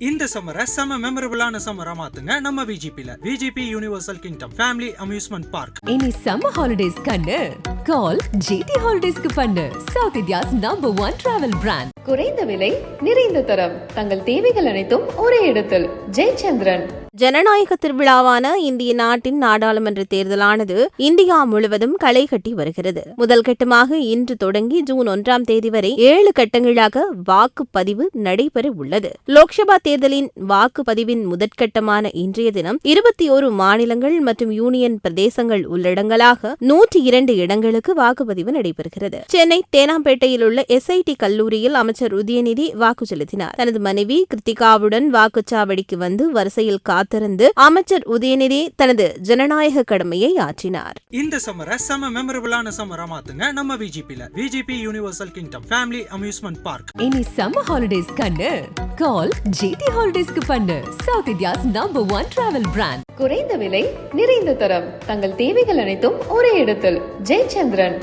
இந்த சம்மரை செம மெமரபிளான சம்மரா மாத்துங்க நம்ம விஜிபில VGP universal kingdom family amusement park இனி சம்மர் ஹாலிடேஸ் கண்ணு. கால் ஜிடி ஹாலிடேஸ்க்கு பண்ணு. South India's number one travel brand குறைந்த விலை நிறைந்த தரம். தங்கள் தேவைகள் அனைத்தும் ஒரே இடத்தில். ஜெயச்சந்திரன். ஜனநாயக திருவிழாவான இந்திய நாட்டின் நாடாளுமன்ற தேர்தலானது இந்தியா முழுவதும் களை கட்டி வருகிறது. முதல் கட்டமாக இன்று தொடங்கி ஜூன் ஒன்றாம் தேதி வரை ஏழு கட்டங்களாக வாக்குப்பதிவு நடைபெற உள்ளது. லோக்சபா தேர்தலின் வாக்குப்பதிவின் முதற்கட்டமான இன்றைய தினம் இருபத்தி ஒரு மாநிலங்கள் மற்றும் யூனியன் பிரதேசங்கள் உள்ளடங்கலாக நூற்றி இரண்டு இடங்களுக்கு வாக்குப்பதிவு நடைபெறுகிறது. சென்னை தேனாம்பேட்டையில் உள்ள எஸ்ஐடி கல்லூரியில் அமைச்சர் உதயநிதி வாக்கு செலுத்தினார். தனது மனைவி கிருத்திகாவுடன் வாக்குச்சாவடிக்கு வந்து வரிசையில் காத்து காத்திருந்து அமைச்சர் உதயநிதி தனது ஜனநாயக கடமையை ஆற்றினார். இந்த சம்மரை செம மெமரபிளான சம்மரா மாத்துங்க நம்ம விஜிபில VGP universal kingdom family amusement park இனி சம்மர் ஹாலிடேஸ் கண்ணு. கால் ஜிடி ஹாலிடேஸ்க்கு பண்ணு. South India's number one travel brand குறைந்த விலை நிறைந்த தரம். தங்கள் தேவைகள் அனைத்தும் ஒரே இடத்தில். ஜெயச்சந்திரன்.